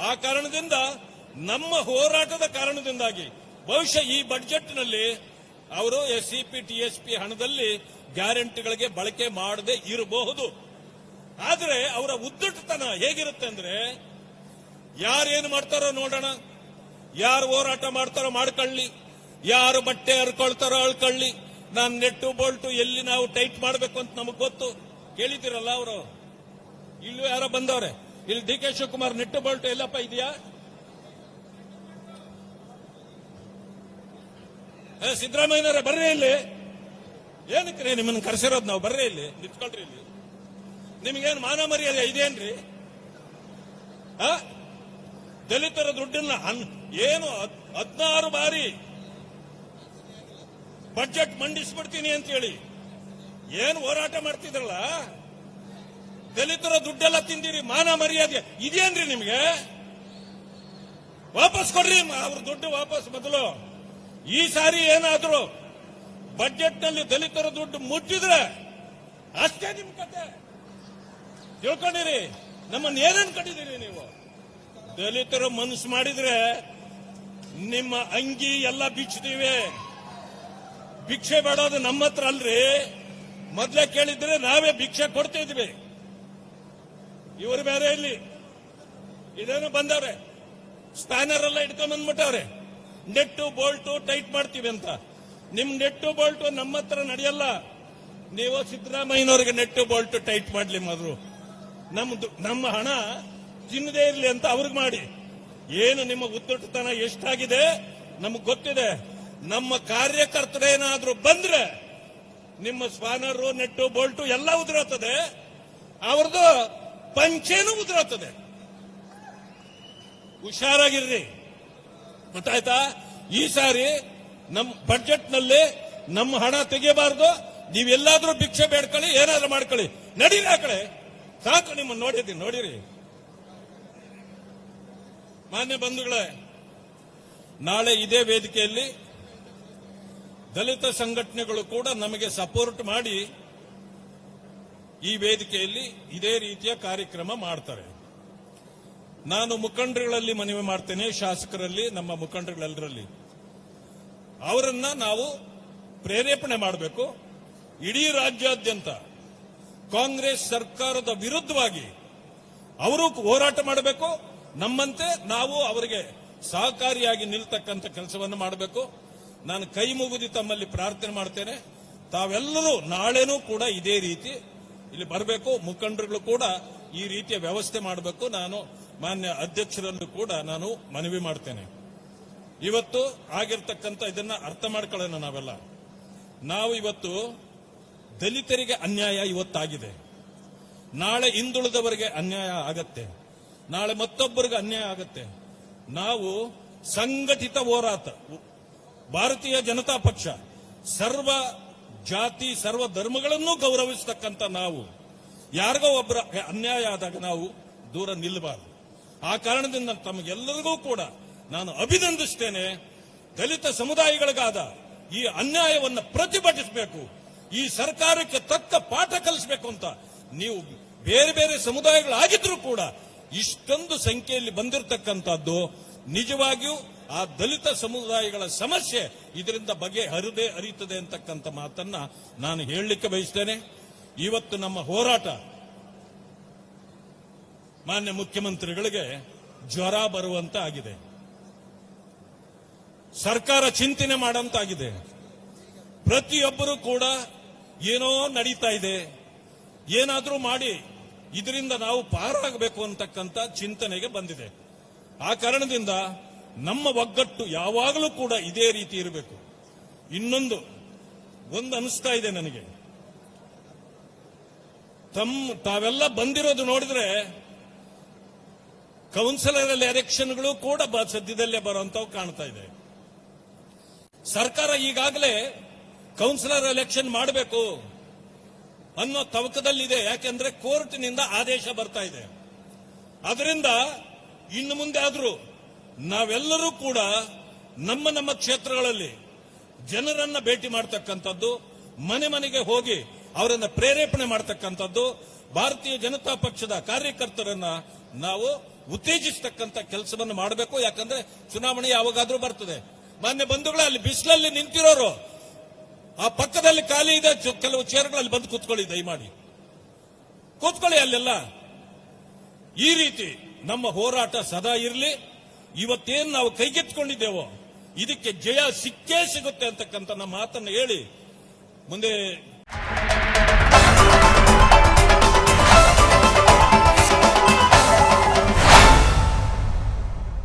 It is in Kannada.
ಆ ಕಾರಣದಿಂದ, ನಮ್ಮ ಹೋರಾಟದ ಕಾರಣದಿಂದಾಗಿ, ಬಹುಶಃ ಈ ಬಜೆಟ್ನಲ್ಲಿ ಅವರು S C P, T S P ಹಣದಲ್ಲಿ ಗ್ಯಾರಂಟಿಗಳಿಗೆ ಬಳಕೆ ಮಾಡದೆ ಇರಬಹುದು. ಆದರೆ ಅವರ ಉದ್ದಟತನ ಹೇಗಿರುತ್ತೆ ಅಂದ್ರೆ ಯಾರೇನು ಮಾಡ್ತಾರೋ ನೋಡೋಣ. ಯಾರು ಹೋರಾಟ ಮಾಡ್ತಾರೋ ಮಾಡ್ಕೊಳ್ಳಿ. ಯಾರು ಬಟ್ಟೆ ಹರ್ಕೊಳ್ತಾರೋ ಅಳ್ಕೊಳ್ಳಿ ನಾನು ನೆಟ್ಟು ಬೋಲ್ಟು ಎಲ್ಲಿ ನಾವು ಟೈಟ್ ಮಾಡಬೇಕು ಅಂತ ನಮಗೆ ಗೊತ್ತು. ಕೇಳಿದಿರಲ್ಲ ಅವರು? ಇಲ್ಲೂ ಯಾರೋ ಬಂದವ್ರೆ. ಇಲ್ಲಿ ಡಿ ಕೆ ಶಿವಕುಮಾರ್ ನೆಟ್ಟು ಬೋಲ್ಟು ಎಲ್ಲಪ್ಪ ಇದೆಯಾ? ಸಿದ್ದರಾಮಯ್ಯನವರೇ, ಬರ್ರಿ ಇಲ್ಲಿ. ಏನಕ್ಕೆ ನಿಮ್ಮನ್ನು ಕರೆಸಿರೋದು ನಾವು? ಬರ್ರಿ ಇಲ್ಲಿ. ನಿಂತ್ಕೊಳ್ರಿ ಇಲ್ಲಿ. ನಿಮ್ಗೇನು ಮಾನ ಮರ್ಯಾದೆ ಇದೇನ್ರಿ? ಆ? ದಲಿತರ ದುಡ್ಡನ್ನ ಏನು ಹದ್ನಾರು ಬಾರಿ ಬಜೆಟ್ ಮಂಡಿಸ್ಬಿಡ್ತೀನಿ ಅಂತ ಹೇಳಿ ಏನು ಹೋರಾಟ ಮಾಡ್ತಿದ್ರಲ್ಲ? ದಲಿತರ ದುಡ್ಡೆಲ್ಲ ತಿಂದಿರಿ, ಮಾನ ಮರ್ಯಾದೆ ಇದೇನ್ರಿ ನಿಮಗೆ? ವಾಪಸ್ ಕೊಡ್ರಿ ಅವ್ರ ದುಡ್ಡು ವಾಪಸ್ ಮೊದಲು. ಈ ಸಾರಿ ಏನಾದ್ರು ಬಜೆಟ್ನಲ್ಲಿ ದಲಿತರ ದುಡ್ಡು ಮುಟ್ಟಿದ್ರೆ ಅಷ್ಟೇ ನಿಮ್ ಕತೆ. ತಿಳ್ಕೊಂಡಿರಿ ನಮ್ಮನ್ನ ಏನೇನ್ ಕಟ್ಟಿದಿರಿ ನೀವು. ದಲಿತರು ಮನಸ್ಸು ಮಾಡಿದ್ರೆ ನಿಮ್ಮ ಅಂಗಿ ಎಲ್ಲ ಬಿಚ್ಚುತ್ತೀವಿ ಭಿಕ್ಷೆ ಬೇಡೋದು ನಮ್ಮ ಹತ್ರ ಅಲ್ರಿ. ಮೊದ್ಲೇ ಕೇಳಿದ್ರೆ ನಾವೇ ಭಿಕ್ಷೆ ಕೊಡ್ತಾ ಇದ್ವಿ ಇವರು ಬೇರೆ ಇಲ್ಲಿ ಇದೇನು ಬಂದವ್ರೆ. ಸ್ಪ್ಯಾನರ್ ಎಲ್ಲ ಇಟ್ಕೊಂಡ್ ಬಂದ್ಬಿಟ್ಟವ್ರೆ. ನೆಟ್ಟು, ಬೋಲ್ಟು ಟೈಟ್ ಮಾಡ್ತೀವಿ ಅಂತ. ನಿಮ್ ನೆಟ್ಟು, ಬೋಲ್ಟು ನಮ್ಮ ಹತ್ರ ನಡೆಯಲ್ಲ. ನೀವು ಸಿದ್ದರಾಮಯ್ಯನವ್ರಿಗೆ ನೆಟ್ಟು, ಬೋಲ್ಟು ಟೈಟ್ ಮಾಡ್ಲಿ ಮೊದಲು ನಮ್ದು, ನಮ್ಮ ಹಣ ತಿನ್ನದೇ ಇರಲಿ ಅಂತ ಅವ್ರಿಗೆ ಮಾಡಿ. ಏನು ನಿಮ್ಮ ಉದ್ದಟತನ ಎಷ್ಟಾಗಿದೆ? ನಮಗ್ ಗೊತ್ತಿದೆ. ನಮ್ಮ ಕಾರ್ಯಕರ್ತರೇನಾದ್ರೂ ಬಂದ್ರೆ ನಿಮ್ಮ ಸ್ಪಾನರು ನೆಟ್ಟು, ಬೋಲ್ಟು ಎಲ್ಲ ಉದುರೋತದೆ ಅವ್ರದ್ದು ಪಂಚೇನು ಉದುರಾಗ್ತದೆ. ಹುಷಾರಾಗಿರ್ರಿ. ಗೊತ್ತಾಯ್ತಾ? ಈ ಸಾರಿ ನಮ್ಮ ಬಜೆಟ್ನಲ್ಲಿ ನಮ್ಮ ಹಣ ತೆಗಿಬಾರ್ದು ನೀವೆಲ್ಲಾದ್ರೂ ಭಿಕ್ಷೆ ಬೇಡ್ಕೊಳ್ಳಿ, ಏನಾದ್ರೂ ಮಾಡ್ಕೊಳ್ಳಿ. ನಡೀರಿ ಆ ಕಡೆ. ಸಾಕು ನಿಮ್ಮನ್ನು ನೋಡಿದ್ದೀನಿ, ನೋಡಿರಿ. ಮಾನ್ಯ ಬಂಧುಗಳೇ, ನಾಳೆ ಇದೇ ವೇದಿಕೆಯಲ್ಲಿ ದಲಿತ ಸಂಘಟನೆಗಳು ಕೂಡ ನಮಗೆ ಸಪೋರ್ಟ್ ಮಾಡಿ ಈ ವೇದಿಕೆಯಲ್ಲಿ ಇದೇ ರೀತಿಯ ಕಾರ್ಯಕ್ರಮ ಮಾಡ್ತಾರೆ. ನಾನು ಮುಖಂಡರುಗಳಲ್ಲಿ ಮನವಿ ಮಾಡ್ತೇನೆ, ಶಾಸಕರಲ್ಲಿ, ನಮ್ಮ ಮುಖಂಡರುಗಳೆಲ್ಲರಲ್ಲಿ. ಅವರನ್ನ ನಾವು ಪ್ರೇರೇಪಣೆ ಮಾಡಬೇಕು. ಇಡೀ ರಾಜ್ಯಾದ್ಯಂತ ಕಾಂಗ್ರೆಸ್ ಸರ್ಕಾರದ ವಿರುದ್ಧವಾಗಿ ಅವರು ಹೋರಾಟ ಮಾಡಬೇಕು. ನಮ್ಮಂತೆ ನಾವು ಅವರಿಗೆ ಸಹಕಾರಿಯಾಗಿ ನಿಲ್ತಕ್ಕಂಥ ಕೆಲಸವನ್ನು ಮಾಡಬೇಕು. ನಾನು ಕೈ ಮುಗಿದು ತಮ್ಮಲ್ಲಿ ಪ್ರಾರ್ಥನೆ ಮಾಡ್ತೇನೆ. ತಾವೆಲ್ಲರೂ ನಾಳೆನೂ ಕೂಡ ಇದೇ ರೀತಿ ಇಲ್ಲಿ ಬರಬೇಕು, ಮುಖಂಡರುಗಳು ಕೂಡ ಈ ರೀತಿಯ ವ್ಯವಸ್ಥೆ ಮಾಡಬೇಕು. ನಾನು ಮಾನ್ಯ ಅಧ್ಯಕ್ಷರನ್ನು ಕೂಡ ನಾನು ಮನವಿ ಮಾಡ್ತೇನೆ. ಇವತ್ತು ಆಗಿರ್ತಕ್ಕಂಥ ಇದನ್ನ ಅರ್ಥ ಮಾಡ್ಕೊಳ್ಳೋಣ ನಾವೆಲ್ಲ. ನಾವು ಇವತ್ತು ದಲಿತರಿಗೆ ಅನ್ಯಾಯ ಇವತ್ತಾಗಿದೆ. ನಾಳೆ ಹಿಂದುಳಿದವರಿಗೆ ಅನ್ಯಾಯ ಆಗತ್ತೆ. ನಾಳೆ ಮತ್ತೊಬ್ಬರಿಗೆ ಅನ್ಯಾಯ ಆಗತ್ತೆ. ನಾವು ಸಂಘಟಿತ ಹೋರಾಟ. ಭಾರತೀಯ ಜನತಾ ಪಕ್ಷ ಸರ್ವ ಜಾತಿ ಸರ್ವ ಧರ್ಮಗಳನ್ನು ಗೌರವಿಸತಕ್ಕಂಥ ನಾವು, ಯಾರಿಗೋ ಒಬ್ಬರ ಅನ್ಯಾಯ ಆದಾಗ ನಾವು ದೂರ ನಿಲ್ಲಬಾರದು. ಆ ಕಾರಣದಿಂದ ತಮಗೆಲ್ಲರಿಗೂ ಕೂಡ ನಾನು ಅಭಿನಂದಿಸ್ತೇನೆ, ದಲಿತ ಸಮುದಾಯಗಳಿಗಾದ ಈ ಅನ್ಯಾಯವನ್ನು ಪ್ರತಿಭಟಿಸಬೇಕು, ಈ ಸರ್ಕಾರಕ್ಕೆ ತಕ್ಕ ಪಾಠ ಕಲಿಸಬೇಕು ಅಂತ ನೀವು ಬೇರೆ ಬೇರೆ ಸಮುದಾಯಗಳಾಗಿದ್ರೂ ಕೂಡ ಇಷ್ಟೊಂದು ಸಂಖ್ಯೆಯಲ್ಲಿ ಬಂದಿರತಕ್ಕಂಥದ್ದು ನಿಜವಾಗಿಯೂ ಆ ದಲಿತ ಸಮುದಾಯಗಳ ಸಮಸ್ಯೆ ಇದರಿಂದ ಬಗೆ ಹರಿದೇ ಹರಿಯುತ್ತದೆ ಅಂತಕ್ಕಂಥ ಮಾತನ್ನ ನಾನು ಹೇಳಲಿಕ್ಕೆ ಬಯಸ್ತೇನೆ. ಇವತ್ತು ನಮ್ಮ ಹೋರಾಟ ಮಾನ್ಯ ಮುಖ್ಯಮಂತ್ರಿಗಳಿಗೆ ಜ್ವರ ಬರುವಂತ ಆಗಿದೆ. ಸರ್ಕಾರ ಚಿಂತನೆ ಮಾಡಂತಾಗಿದೆ ಪ್ರತಿಯೊಬ್ಬರು ಕೂಡ ಏನೋ ನಡೀತಾ ಇದೆ. ಏನಾದರೂ ಮಾಡಿ ಇದರಿಂದ ನಾವು ಪಾರಾಗಬೇಕು ಅಂತಕ್ಕಂಥ ಚಿಂತನೆಗೆ ಬಂದಿದೆ. ಆ ಕಾರಣದಿಂದ ನಮ್ಮ ಒಗ್ಗಟ್ಟು ಯಾವಾಗಲೂ ಕೂಡ ಇದೇ ರೀತಿ ಇರಬೇಕು. ಇನ್ನೊಂದು, ಒಂದು ಅನಿಸ್ತಾ ಇದೆ ನನಗೆ. ತಮ್ಮ ತಾವೆಲ್ಲ ಬಂದಿರೋದು ನೋಡಿದ್ರೆ ಕೌನ್ಸಿಲರ್ ಎಲೆಕ್ಷನ್ಗಳು ಕೂಡ ಸದ್ಯದಲ್ಲೇ ಬರುವಂತವು ಕಾಣ್ತಾ ಇದೆ. ಸರ್ಕಾರ ಈಗಾಗಲೇ ಕೌನ್ಸಿಲರ್ ಎಲೆಕ್ಷನ್ ಮಾಡಬೇಕು ಅನ್ನೋ ತವಕದಲ್ಲಿದೆ. ಯಾಕೆಂದ್ರೆ ಕೋರ್ಟ್ನಿಂದ ಆದೇಶ ಬರ್ತಾ ಇದೆ. ಅದರಿಂದ ಇನ್ನು ಮುಂದೆ ಆದ್ರೂ ನಾವೆಲ್ಲರೂ ಕೂಡ ನಮ್ಮ ನಮ್ಮ ಕ್ಷೇತ್ರಗಳಲ್ಲಿ ಜನರನ್ನ ಭೇಟಿ ಮಾಡ್ತಕ್ಕಂಥದ್ದು, ಮನೆ ಮನೆಗೆ ಹೋಗಿ ಅವರನ್ನ ಪ್ರೇರೇಪಣೆ ಮಾಡ್ತಕ್ಕಂಥದ್ದು, ಭಾರತೀಯ ಜನತಾ ಪಕ್ಷದ ಕಾರ್ಯಕರ್ತರನ್ನ ನಾವು ಉತ್ತೇಜಿಸತಕ್ಕಂಥ ಕೆಲಸವನ್ನು ಮಾಡಬೇಕು. ಯಾಕಂದ್ರೆ ಚುನಾವಣೆ ಯಾವಾಗಾದ್ರೂ ಬರ್ತದೆ. ಮಾನ್ಯ ಬಂಧುಗಳು, ಅಲ್ಲಿ ಬಿಸಿಲಲ್ಲಿ ನಿಂತಿರೋರು, ಆ ಪಕ್ಕದಲ್ಲಿ ಖಾಲಿ ಇದೆ ಕೆಲವು ಚೇರ್ಗಳಲ್ಲಿ ಬಂದು ಕೂತ್ಕೊಳ್ಳಿ, ದಯಮಾಡಿ. ಕೂತ್ಕೊಳ್ಳಿ ಅಲ್ಲೆಲ್ಲ. ಈ ರೀತಿ ನಮ್ಮ ಹೋರಾಟ ಸದಾ ಇರಲಿ. ಇವತ್ತೇನು ನಾವು ಕೈಗೆತ್ತಿಕೊಂಡಿದ್ದೇವೋ ಇದಕ್ಕೆ ಜಯ ಸಿಕ್ಕೇ ಸಿಗುತ್ತೆ ಅಂತಕ್ಕಂಥ ನಮ್ಮ ಮಾತನ್ನು ಹೇಳಿ ಮುಂದೆ